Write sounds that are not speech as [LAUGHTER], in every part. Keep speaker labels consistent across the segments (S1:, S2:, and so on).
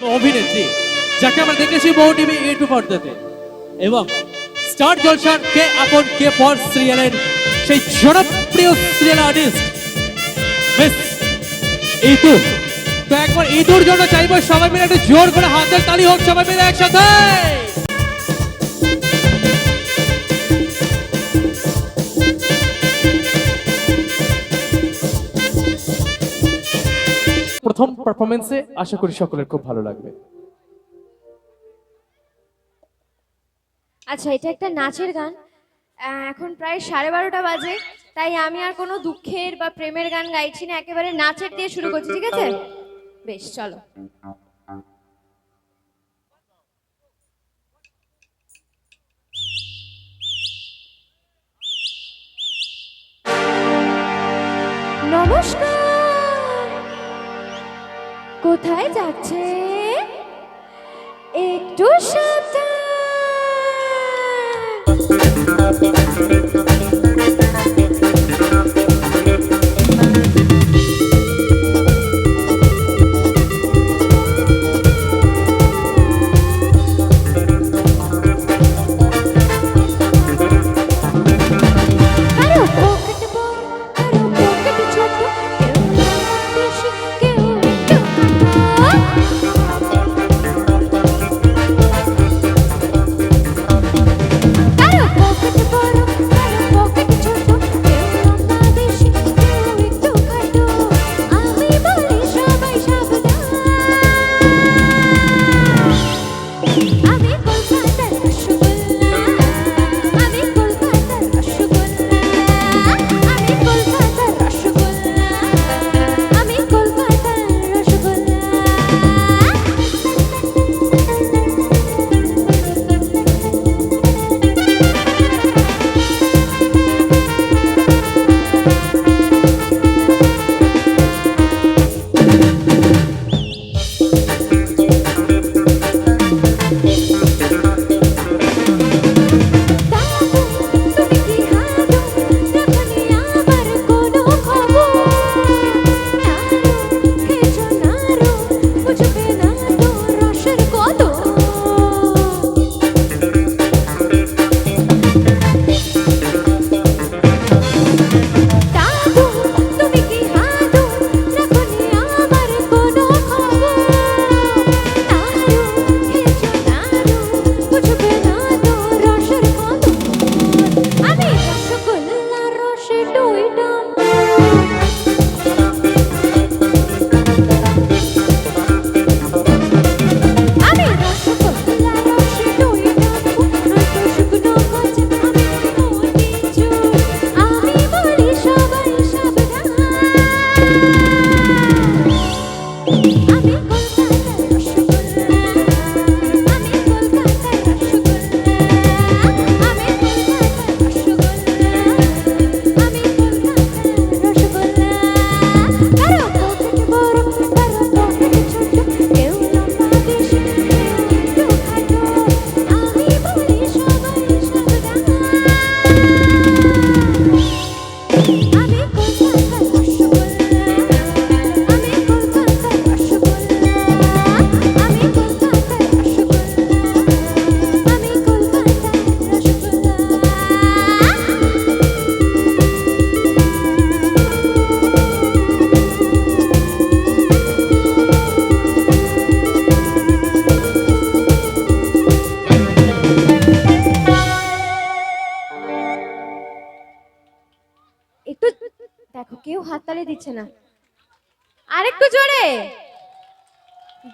S1: অভিনেত্রী যাকে আমরা দেখেছি বহু টিভি ইউটিউব পর্দাতে। এবং স্টার জলসার কে আপন, কে পর সিরিয়ালের সেই জনপ্রিয় সিরিয়াল আর্টিস্ট, মিস ইতু। তো একবার ইতুর জন্য চাইব সবাই মিলে একটু জোর করে হাতের তালি হোক, সবাই মিলে একসাথে। প্রথম পারফরমেন্সে আশা করি সকলের খুব ভালো লাগবে।
S2: আচ্ছা এটা একটা নাচের গান। এখন প্রায় সাড়ে বারোটা বাজে, তাই আমি আর কোনো দুঃখের বা প্রেমের গান গাইছি না, একেবারে নাচের দিয়ে শুরু করছি, ঠিক আছে? বেশ, চলো। নমস্কার! কোথায় যাচ্ছে? একটু সাবধান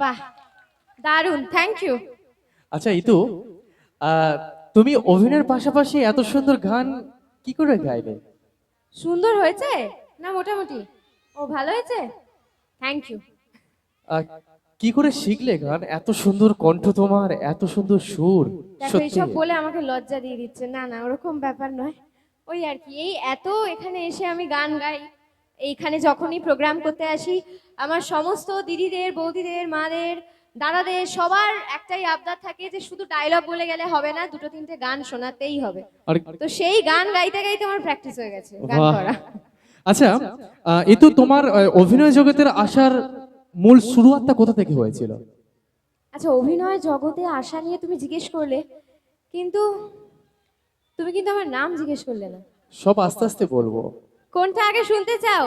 S2: বাহ দারুণ থ্যাংক ইউ
S1: আচ্ছা ইতু তুমি অভিনয়ের পাশাপাশি এত সুন্দর গান কি করে গাইলে?
S2: সুন্দর হয়েছে? না মোটামুটি। ও ভালো হয়েছে? থ্যাংক ইউ
S1: কি করে শিখলে গান? এত সুন্দর কণ্ঠ তোমার এত সুন্দর সুর
S2: এইসব বলে আমাকে লজ্জা দিয়ে দিচ্ছে। না না ওরকম ব্যাপার নয়। ওই আর কি এই এত এখানে এসে আমি গান গাই এইখানে যখনই প্রোগ্রাম করতে আসি আমার সমস্ত দিদিদের বৌদিদের মাদের দাদাদের সবার একটাই আবদার থাকে যে শুধু ডায়লগ বলে গেলে হবে না দুটো তিনটে গান শোনাতেই হবে। তো সেই গান গাইতে গাইতে আমার প্র্যাকটিস হয়ে গেছে গান করা।
S1: আচ্ছা আহ, তো তোমার অভিনয় জগতের আসার মূল শুরুয়াতটা কোথা থেকে হয়েছিল?
S2: আচ্ছা অভিনয় জগতে আসা নিয়ে তুমি জিজ্ঞেস করলে কিন্তু তুমি কিন্তু আমার নাম জিজ্ঞেস করলে না।
S3: সব আস্তে আস্তে বলব।
S2: কোনটা আগে শুনতে চাও?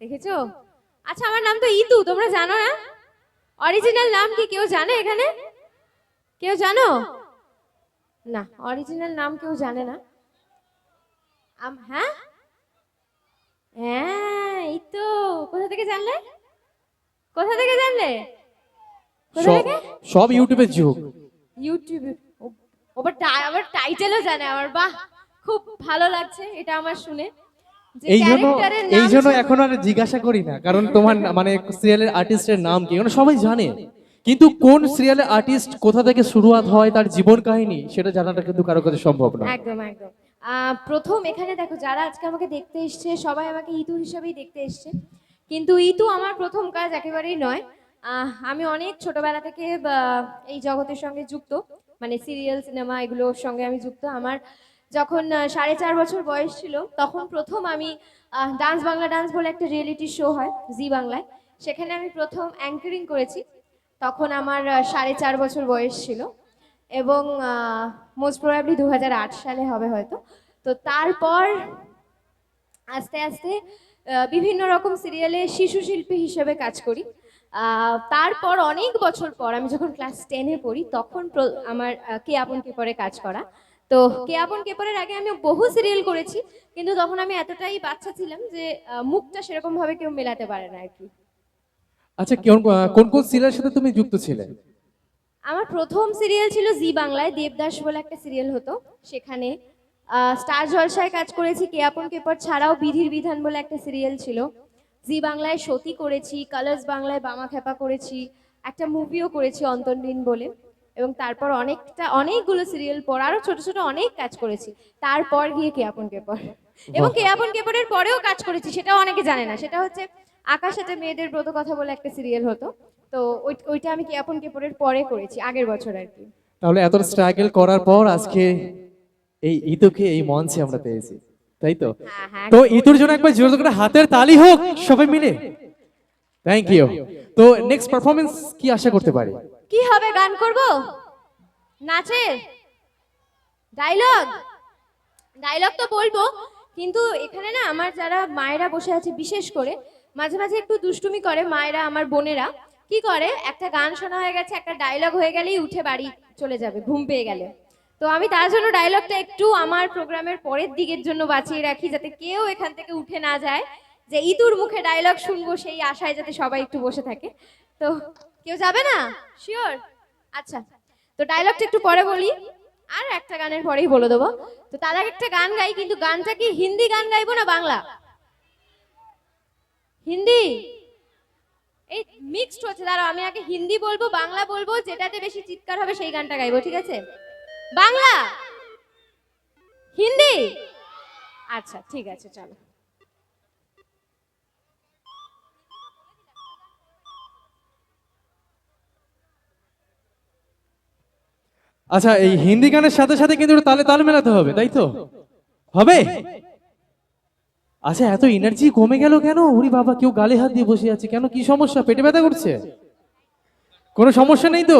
S2: দেখেছ? আচ্ছা আমার নাম তো ইতু তোমরা জানো না? অরিজিনাল নাম কি কেউ জানে এখানে? কেউ জানো? না অরিজিনাল নাম কেউ জানে না। আম- হ্যাঁ? হ্যাঁ এই তো কোথা থেকে জানলে? কোথা থেকে জানলে? কোথা
S3: সব
S2: থেকে?
S3: সব ইউটিউবের যুগ।
S2: ইউটিউবে আবার টাইটেলও জানে আমার বাহ। খুব ভালো লাগছে এটা আমার শুনে।
S3: এই জন্য এই জন্য এখন আর জিজ্ঞাসা করি না কারণ তোমার মানে সিরিয়ালের আর্টিস্টের নাম কি? কারণ সবাই জানে। কিন্তু কোন সিরিয়ালের আর্টিস্ট কোথা থেকে শুরুয়াত হয় তার জীবন কাহিনী সেটা জানাটা কিন্তু কারও কাছে সম্ভব না
S2: একদম একদম। প্রথম এখানে দেখো যারা আজকে আমাকে দেখতে এসছে সবাই আমাকে ইতু হিসেবেই দেখতে এসছে। কিন্তু ইতু আমার প্রথম কাজ একেবারেই নয়। আহ, আমি অনেক ছোটবেলা থেকে এই জগতের সঙ্গে যুক্ত। মানে সিরিয়াল সিনেমা এগুলোর সঙ্গে আমি যুক্ত। আমার যখন সাড়ে চার বছর বয়স ছিল, তখন প্রথম আমি ডান্স বাংলা ডান্স বলে একটা রিয়েলিটি শো হয়, জি বাংলায়। সেখানে আমি প্রথম অ্যাঙ্কারিং করেছি। তখন আমার সাড়ে চার বছর বয়স ছিল। এবং মোস্ট প্রবাবলি দু হাজার আট সালে হবে হয়তো। তো তারপর আস্তে আস্তে বিভিন্ন রকম সিরিয়ালে শিশু শিল্পী হিসেবে কাজ করি। তারপর অনেক বছর পর আমি যখন ক্লাস টেনে পড়ি, তখন আমার কে আপন কে পরে কাজ করা। তো কে আপন কে পরের আগে আমি বহু সিরিয়াল করেছি কিন্তু তখন আমি এতটাই বাচ্চা ছিলাম যে মুখটা সেরকম ভাবে কেউ মেলাতে পারে না আর কি
S3: আচ্ছা কোন কোন কোন সিরিয়ালের সাথে তুমি যুক্ত ছিলে?
S2: আমার প্রথম সিরিয়াল ছিল জি বাংলায় দেবদাস বলে একটা সিরিয়াল হতো। সেখানে স্টার জলসায় কাজ করেছি কে আপন কেপর ছাড়াও বিধির বিধান বলে একটা সিরিয়াল ছিল। জি বাংলায় সতী করেছি কালার্স বাংলায় বামা খেপা করেছি একটা মুভিও করেছি অন্তর্দিন বলে। এবং তারপর অনেকটা অনেকগুলো সিরিয়াল পর আরও ছোট ছোট অনেক কাজ করেছি। তারপর গিয়ে কে আপন কেপর এবং কে আপন কেপরের পরেও কাজ করেছি সেটাও অনেকে জানে না। সেটা হচ্ছে আকাশ সাথে মেয়েদের ব্রত কথা বলে একটা সিরিয়াল হতো। তো ওইটা আমি কে আপন কেপরের পরে করেছি আগের বছর আর কি।
S3: তাহলে এত স্ট্রাগল করার পর আজকে এই ইতুকে এই মঞ্চে আমরা পেয়েছি তাই তো?
S2: হ্যাঁ হ্যাঁ
S3: তো ইতুর জন্য একবার জোরে করে হাতের তালি হোক সবাই মিলে। থ্যাংক ইউ তো নেক্সট পারফরমেন্স কি আশা করতে পারি?
S2: কি হবে, গান করব? নাচের? ডায়লগ ডায়লগ তো বলব, কিন্তু এখানে না আমার যারা মায়েরা বসে আছে, বিশেষ করে, মাঝে মাঝে একটু দুষ্টুমি করে মায়েরা, আমার বোনেরা। কি করে? একটা গান শোনা হয়ে গেছে, একটা ডায়লগ হয়ে গেলেই উঠে বাড়ি চলে যাবে, ঘুম পেয়ে গেলে। তো আমি তার জন্য ডায়লগটা একটু আমার প্রোগ্রামের পরের দিকের জন্য বাঁচিয়ে রাখি, যাতে কেউ এখান থেকে উঠে না যায়, যে ইতুর মুখে ডায়লগ শুনব সেই আশায় যাতে সবাই একটু বসে থাকে। তো কেউ যাবে না? শিওর আচ্ছা তো ডায়লগটা একটু পরে বলি। আর একটা গানের পরেই বলে দেবো। তো তার আগে একটা গান গাই, কিন্তু গানটা কি হিন্দি গান গাইবো না বাংলা? হিন্দি? এই মিক্সড হচ্ছে। দাঁড়াও, আমি আগে হিন্দি বলব, বাংলা বলব, যেটাতে বেশি চিৎকার হবে সেই গানটা গাইবো, ঠিক আছে? বাংলা? হিন্দি? আচ্ছা ঠিক আছে, চলো।
S3: আচ্ছা এই হিন্দি গানের সাথে সাথে কিন্তু তালে তাল মেলাতে হবে, তাই তো? হবে? আচ্ছা এত এনার্জি কমে গেল কেন? ওরে বাবা, কেউ গালে হাত দিয়ে বসে আছে, কেন? কি সমস্যা? পেটে ব্যথা করছে? কোনো সমস্যা নেই তো?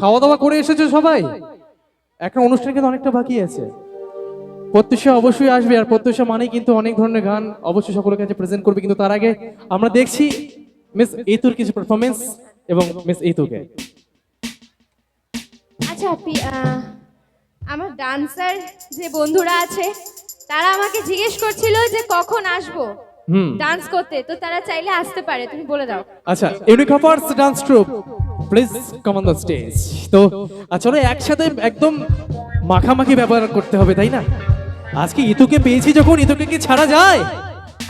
S3: খাওয়া দাওয়া করে এসেছ সবাই? একটা অনুষ্ঠান কিন্তু অনেকটা বাকি আছে। প্রত্যুষা অবশ্যই আসবে, আর প্রত্যুষা মানে কিন্তু অনেক ধরনের গান অবশ্যই সকলের কাছে প্রেজেন্ট করবে। কিন্তু তার আগে আমরা দেখছি মিস ইতুর কিছু পারফরমেন্স এবং মিস ইতুকে
S2: আচ্ছা আহ, আমার ডান্সার যে বন্ধুরা আছে তারা আমাকে জিজ্ঞেস করছিল যে কখন আসব ডান্স করতে। তো তারা চাইলে আসতে পারে তুমি বলে দাও।
S3: আচ্ছা Uniqueverse dance troupe please come on the stage তো আসলে একসাথে একদম মাখামাখি ব্যবহার করতে হবে তাই না? আজকে ইতুকে পেয়েছি যখন ইতুকে কি ছাড়া যায়?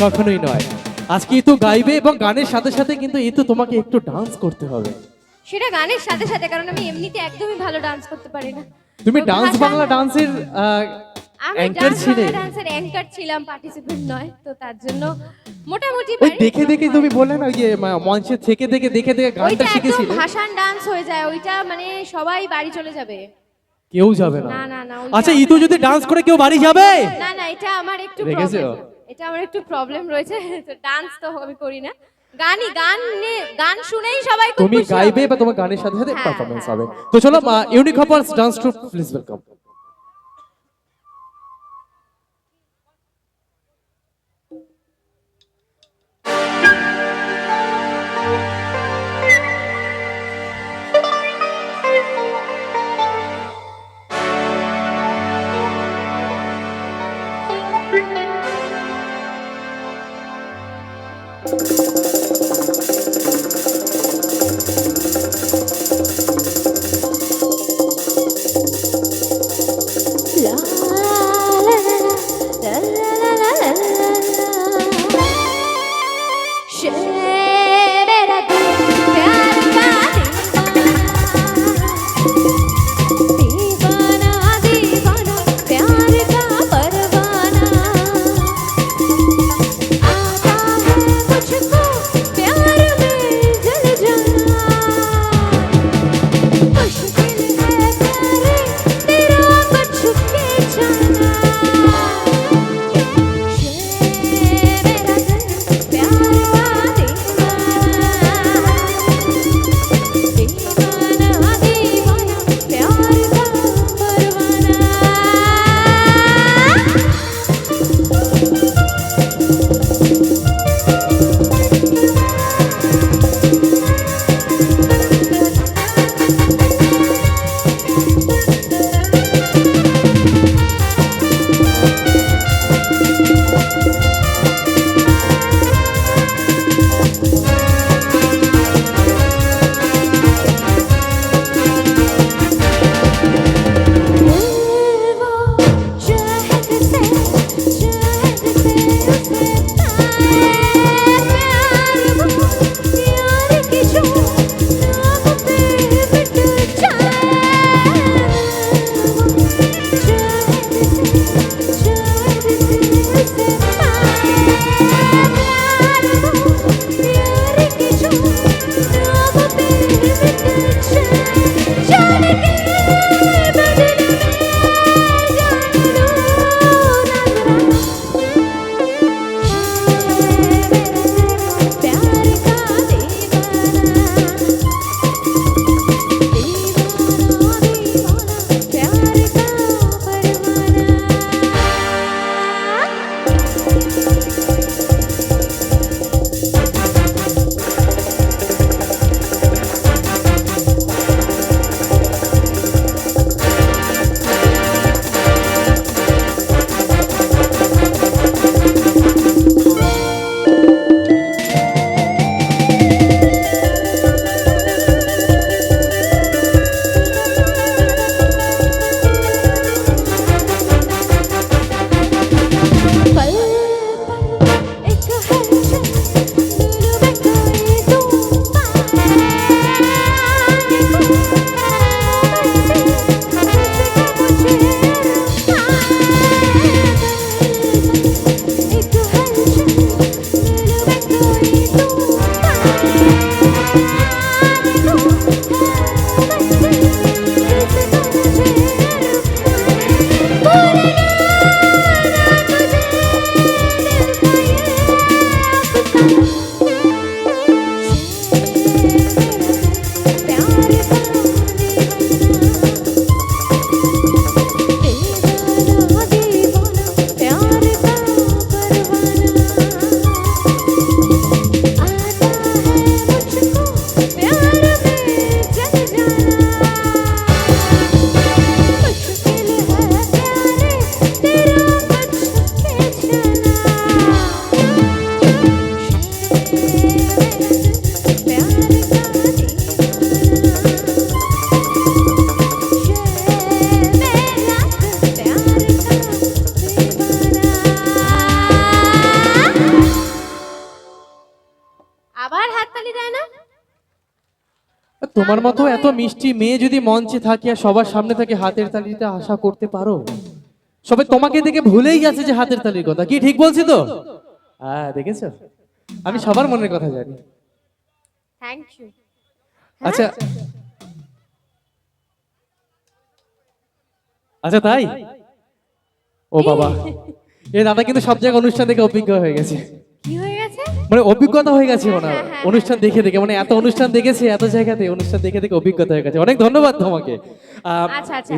S3: কখনোই নয়। আজকে ইতু গাইবে এবং গানের সাথে সাথে কিন্তু ইতু তোমাকে একটু ডান্স করতে হবে।
S2: সেটা গানের সাথে সাথে কারণ আমি এমনিতে একদমই ভালো ডান্স করতে পারি না।
S3: তুমি ডান্স বাংলা ডান্সের
S2: আমি
S3: অ্যাঙ্কার
S2: ডান্স
S3: ছিলে?
S2: বাংলা ডান্সের অ্যাঙ্কার ছিলাম পার্টিসিপেন্ট নয় তো তার জন্য মোটামুটি
S3: ওই দেখে দেখে তুমি বললে না ওই যে মঞ্চে থেকে দেখে দেখে গানটা শিখেছিলে?
S2: ডান্স হয়ে যায় ওইটা মানে সবাই বাড়ি চলে যাবে।
S3: কেউ যাবে না।
S2: না না
S3: আচ্ছা ইতু যদি ডান্স করে কেউ বাড়ি যাবে?
S2: না না এটা আমার একটু? প্রবলেম এটা আমার একটু প্রবলেম রয়েছে তো ডান্স তো আমি করি না।
S3: গানই গান গান শুনেই সবাই
S2: তুমি গাইবে বা তোমার গানের সাথে সাথে
S3: হ্যাঁ,
S2: পারফরমেন্স
S3: হ্যাঁ,
S2: হবে। তো চলো unique hoppers dance troupe please welcome মিষ্টি মেয়ে যদি মঞ্চে থাকে আর সবার সামনে থেকে হাতের তালিতে আশা করতে পারো? সবাই তোমাকে দেখে ভুলেই গেছে যে হাতের তালির কথা। কি ঠিক বলছি তো? হ্যাঁ দেখেছ? আমি সবার মনের কথা জানি।
S3: থ্যাংক ইউ
S2: আচ্ছা। আচ্ছা তাই? [LAUGHS] ও বাবা। এ দাদা কিন্তু সব জায়গায় অনুষ্ঠান থেকে অভিজ্ঞ হয়ে গেছে।
S3: মানে অভিজ্ঞতা হয়ে গেছে ওনার
S2: হ্যাঁ, হ্যাঁ,
S3: অনুষ্ঠান দেখে দেখে মানে এত অনুষ্ঠান দেখেছে এত জায়গাতে অনুষ্ঠান দেখে দেখে অভিজ্ঞতা হয়ে গেছে। অনেক ধন্যবাদ তোমাকে।
S2: আচ্ছা, আচ্ছা।